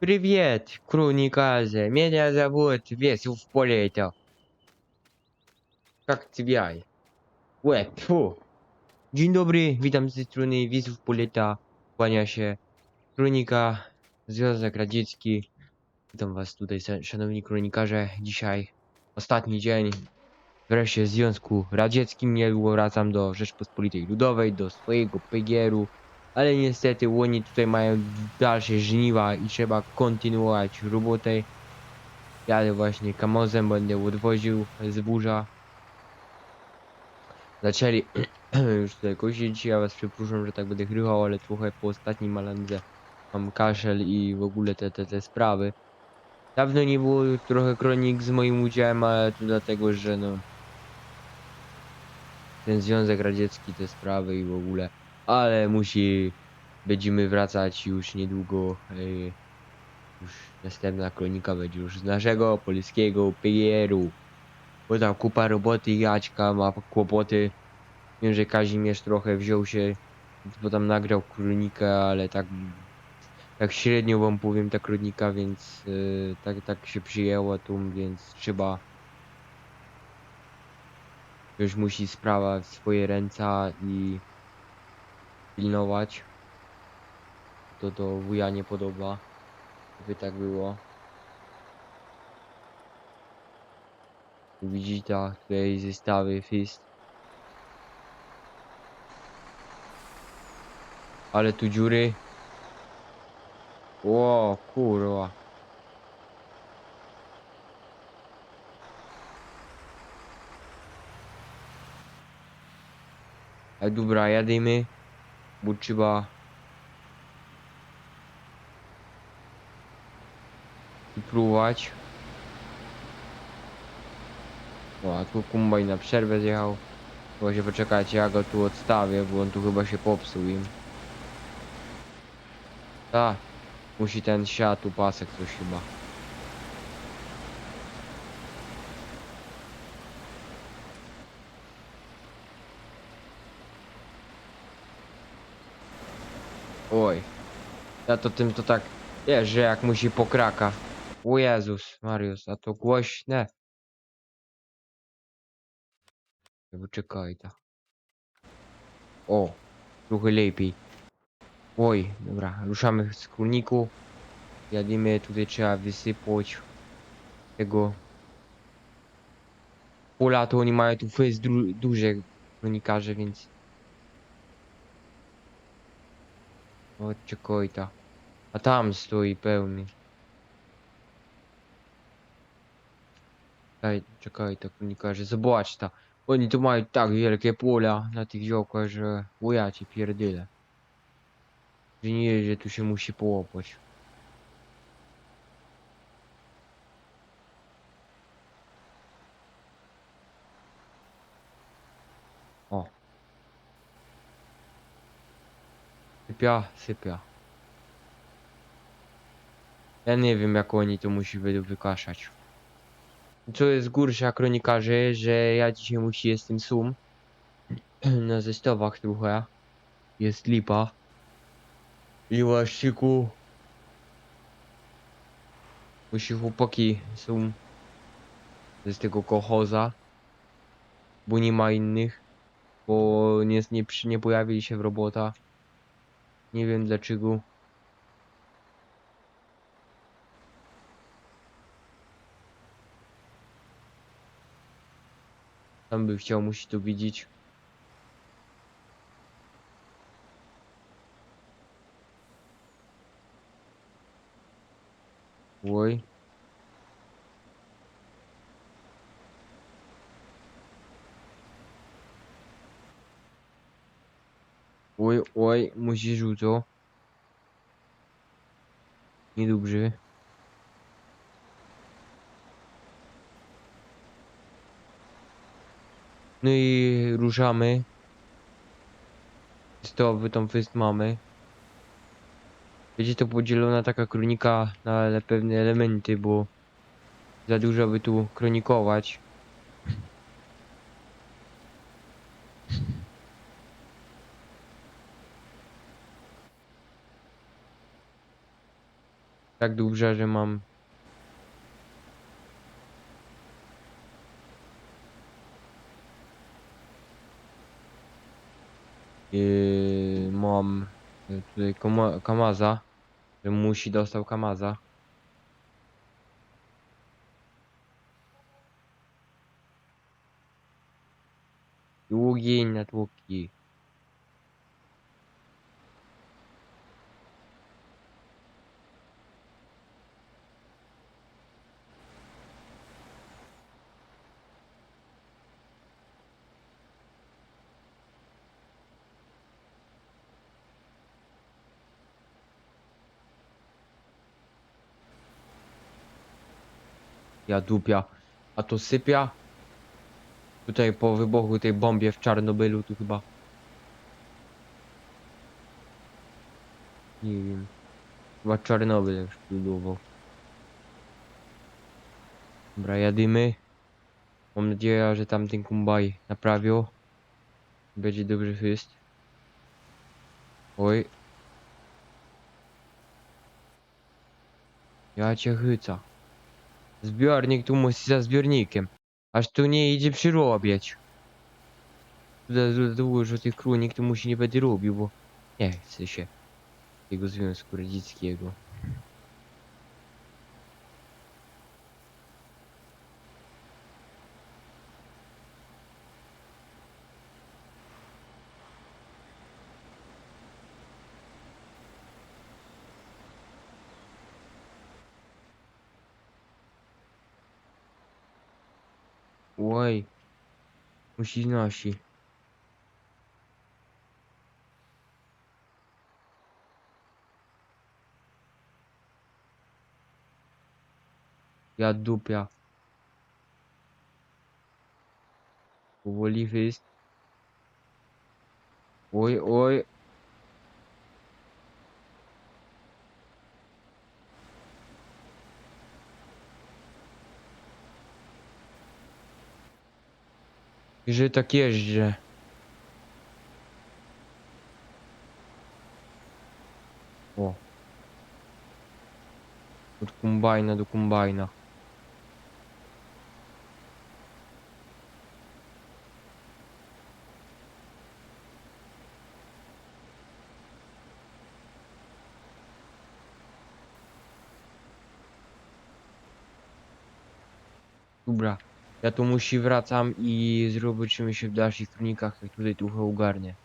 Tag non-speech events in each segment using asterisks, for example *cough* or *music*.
Привет, Круниказе. Меня зовут Весов Полето. Как тебя? Łe, tfu. Dzień dobry, witam z tej strony Wisów Poleta. Kłania się Kronika, Związek Radziecki. Witam was tutaj, sa- szanowni kronikarze. Dzisiaj ostatni dzień wreszcie w Związku Radzieckim. Niedługo wracam do Rzeczpospolitej Ludowej, do swojego PGR-u. Ale niestety oni tutaj mają dalsze żniwa i trzeba kontynuować robotę. Jadę właśnie kamozem, będę odwoził zbóża. Zaczęli *clears throat* już tutaj kosić, ja was przepraszam, że tak będę chrychał, ale trochę po ostatnim malandze mam kaszel i w ogóle te, te, te sprawy. Dawno nie było trochę kronik z moim udziałem, ale to dlatego, że no ten Związek Radziecki, te sprawy i w ogóle, ale musi będziemy wracać już niedługo. Yy, już następna kronika będzie już z naszego polskiego PGR-u. Bo tam kupa roboty, Jaćka ma kłopoty. Wiem, że Kazimierz trochę wziął się, bo tam nagrał kronikę, ale tak tak średnio wam powiem ta kronika, więc yy, tak, tak się przyjęła tu, więc trzeba już musi sprawa w swoje ręce i pilnować. To to wuja nie podoba, by tak było. Widzicie tutaj zestawy fist. Ale tu dziury. Ło, kurwa. Dobra, jademy. Bo trzeba... Spróbować. O, a tu kumbaj na przerwę zjechał. Właśnie poczekajcie, ja go tu odstawię, bo on tu chyba się popsuł im. Musi ten siat, tu pasek coś chyba. Oj. Ja to tym to tak, wiesz, że jak musi pokraka. O Jezus, Mariusz, a to głośne. Poczekaj ta. O, trochę lepiej. Oj, dobra, ruszamy z kurniku. Jadymy, tutaj trzeba wysypać tego pola, to oni mają tu jest du duże kronikarze, więc... O, czekaj ta. A tam stoi pełny. Czekaj, czekaj ta kronikarze, zobacz ta. Oni tu mają tak wielkie pola na tych działkach, że... O ja cię pierdyle. Że nie, że tu się musi połapać. Sypia, sypia. Ja nie wiem jak oni to musi wy wykaszać. Co jest gorsza kronikarzy, że ja dzisiaj musi jestem sum. *clears throat* Na zestawach trochę. Jest lipa. I łaszczyku. Musi chłopaki są z tego kochoza. Bo nie ma innych. Bo nie, nie, nie pojawili się w robota. Nie wiem dlaczego. Tam by chciał, musi to widzieć. Oj. Oj, oj, musi rzuco. Niedobrze. No i ruszamy. Stowy tą fest mamy. Będzie to podzielona taka kronika na pewne elementy, bo za dużo by tu kronikować. Tak dobrze, że mam Yy, mam y, tutaj kama, Kamaza, że musi dostał Kamaza. Długi na Ja dupia. A to sypia? Tutaj po wybuchu tej bombie w Czarnobylu tu chyba. Nie wiem. Chyba Czarnobyl budował. Dobra, jadymy. Mam nadzieję, że tamten kumbaj naprawił. Będzie dobrze jest. Oj. Ja cię chyca. Zbiornik tu musi za zbiornikiem. Aż tu nie idzie przyrobiać. Za dużo tych krónik to musi nie będzie robił, bo nie chce się tego Związku Radzieckiego. Oj. Musi nosi. Ja dupia. Powoli wyjść. Oj, oj. Że tak jeżdżę. O. Od kombajna do kombajna. Dobra. Ja tu musi wracam i zobaczymy się w dalszych kronikach, jak tutaj trochę ogarnie.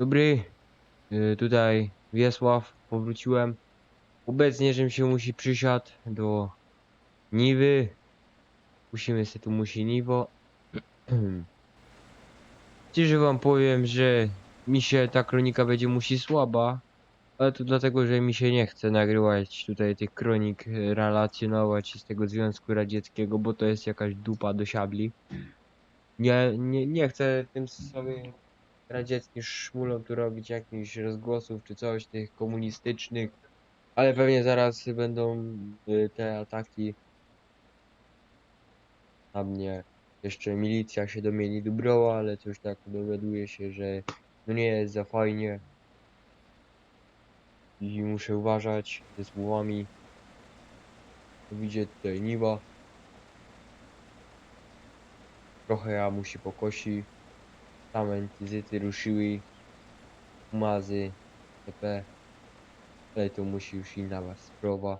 Dobry, y, tutaj Wiesław, powróciłem. Obecnie, żebym się musi przysiadł do Niwy. Musimy sobie tu musi Niwo. *clears throat* Szczerze wam powiem, że mi się ta kronika będzie musi słaba. Ale to dlatego, że mi się nie chce nagrywać tutaj tych kronik, y, relacjonować z tego Związku Radzieckiego, bo to jest jakaś dupa do siabli. Nie, nie, nie chcę tym sobie radzieckim szmulom tu robić jakichś rozgłosów czy coś tych komunistycznych, ale pewnie zaraz będą y, te ataki na mnie. Jeszcze milicja się do mnie nie dobrała, ale coś tak dowiaduje się, że no nie jest za fajnie i muszę uważać ze słowami. Widzicie tutaj Niwa. trochę musi pokosi. Same zyty ruszyły. Umazy. TP. Ale to musi już inna was sprawa.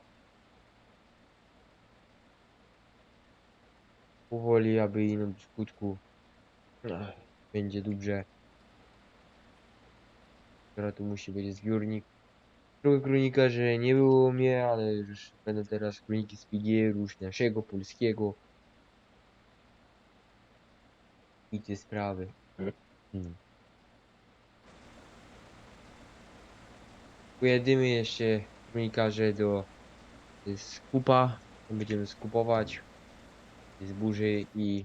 Powoli, aby iną do skutku. Będzie dobrze. Teraz tu musi być zbiornik. Trochę kronikarzy nie było mnie, ale już będą teraz kroniki z PGR, już naszego, polskiego. I te sprawy. Hmm. Pojedziemy jeszcze kronikarze do skupa. Będziemy skupować zboże i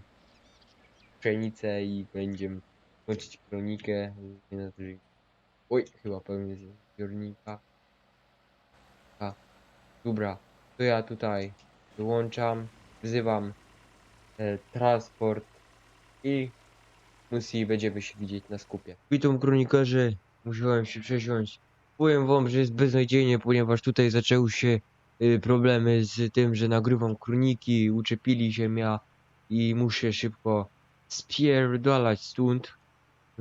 pszenicę i będziemy kończyć kronikę. Oj, chyba pełny zbiornika. A, dobra, to ja tutaj wyłączam, wzywam e, transport i musi będziemy się widzieć na skupie. Witam kronikarze, musiałem się przesiąść. Powiem wam, że jest beznadziejnie, ponieważ tutaj zaczęły się y, problemy z tym, że nagrywam kroniki, uczepili się mnie i muszę szybko spierdalać stąd.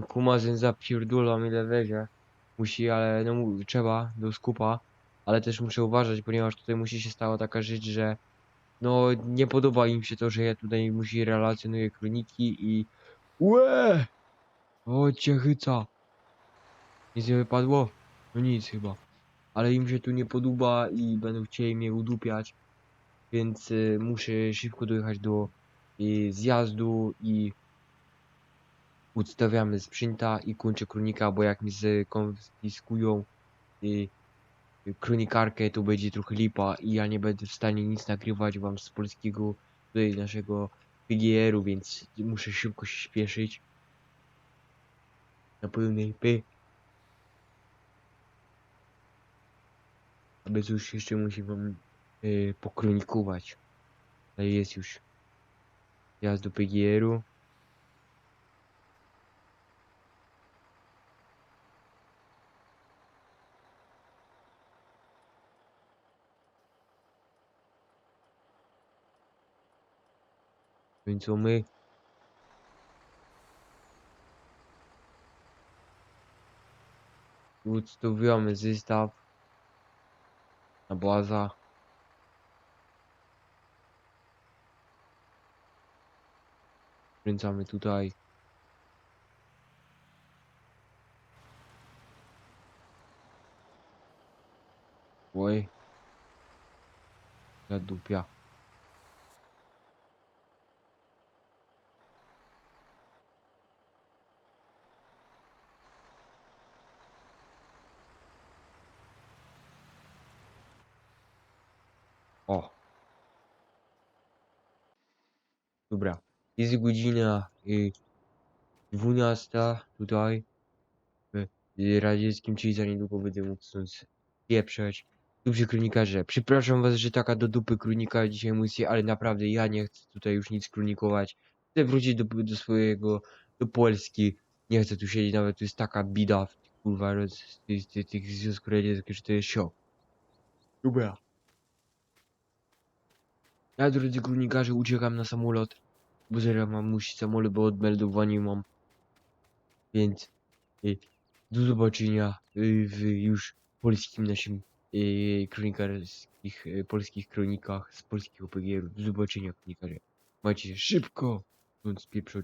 Kumazyn zapierdulam ile wezie. Musi, ale no trzeba do skupa. Ale też muszę uważać, ponieważ tutaj musi się stała taka rzecz, że no nie podoba im się to, że ja tutaj musi relacjonuję kroniki i Łe! O cię chyca. Nic nie wypadło? No nic chyba. Ale im się tu nie podoba i będą chcieli mnie udupiać. Więc y, muszę szybko dojechać do y, zjazdu i ustawiamy sprzęta i kończę kronika, bo jak mi skonfiskują y, kronikarkę, to będzie trochę lipa i ja nie będę w stanie nic nagrywać wam z polskiego tutaj naszego PGR-u, więc muszę szybko się śpieszyć. Na pełnej P. Aby coś jeszcze musi wam y, pokronikować. Ale jest już jazd do PGR-u. Więc my? Ustawiamy zestaw na baza. Kręcamy tutaj. Oj. Ja O. Dobra. Jest godzina y, 12 tutaj w y, radzieckim, czyli za niedługo będę mógł stąd pieprzeć. Dobrze kronikarze, przepraszam was, że taka do dupy kronika dzisiaj musi, ale naprawdę ja nie chcę tutaj już nic kronikować. Chcę wrócić do, do swojego, do Polski. Nie chcę tu siedzieć, nawet tu jest taka bida w kurwa, z tych, Związku Radzieckiego, że to jest szok. Dobra. Ja, drodzy kronikarze, uciekam na samolot. Bo zaraz mam musieć samolot, bo odmeldowanie mam. Więc y, do zobaczenia y, w już polskim naszym y, kronikarskich, y, polskich kronikach z polskiego PGR-u. Do zobaczenia kronikarze. Macie szybko, stąd spieprzać.